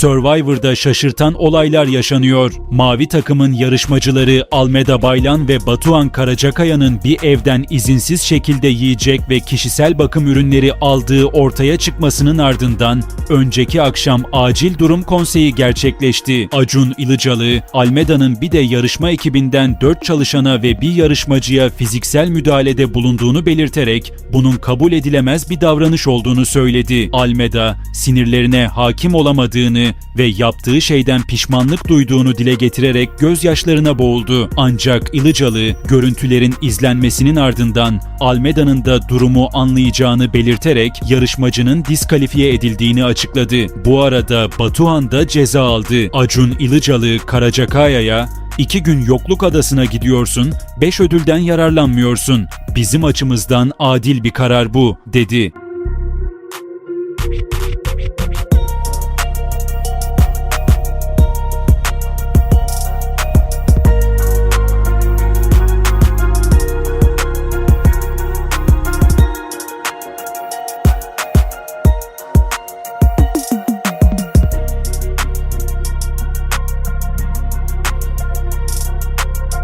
Survivor'da şaşırtan olaylar yaşanıyor. Mavi takımın yarışmacıları Almeda Baylan ve Batuhan Karacakaya'nın bir evden izinsiz şekilde yiyecek ve kişisel bakım ürünleri aldığı ortaya çıkmasının ardından önceki akşam acil durum konseyi gerçekleşti. Acun Ilıcalı, Almeda'nın bir de yarışma ekibinden 4 çalışana ve bir yarışmacıya fiziksel müdahalede bulunduğunu belirterek bunun kabul edilemez bir davranış olduğunu söyledi. Almeda, sinirlerine hakim olamadığını ve yaptığı şeyden pişmanlık duyduğunu dile getirerek gözyaşlarına boğuldu. Ancak Ilıcalı, görüntülerin izlenmesinin ardından Almeda'nın da durumu anlayacağını belirterek yarışmacının diskalifiye edildiğini açıkladı. Bu arada Batuhan da ceza aldı. Acun Ilıcalı Karacakaya'ya İki gün yokluk adasına gidiyorsun, beş ödülden yararlanmıyorsun. Bizim açımızdan adil bir karar bu, dedi.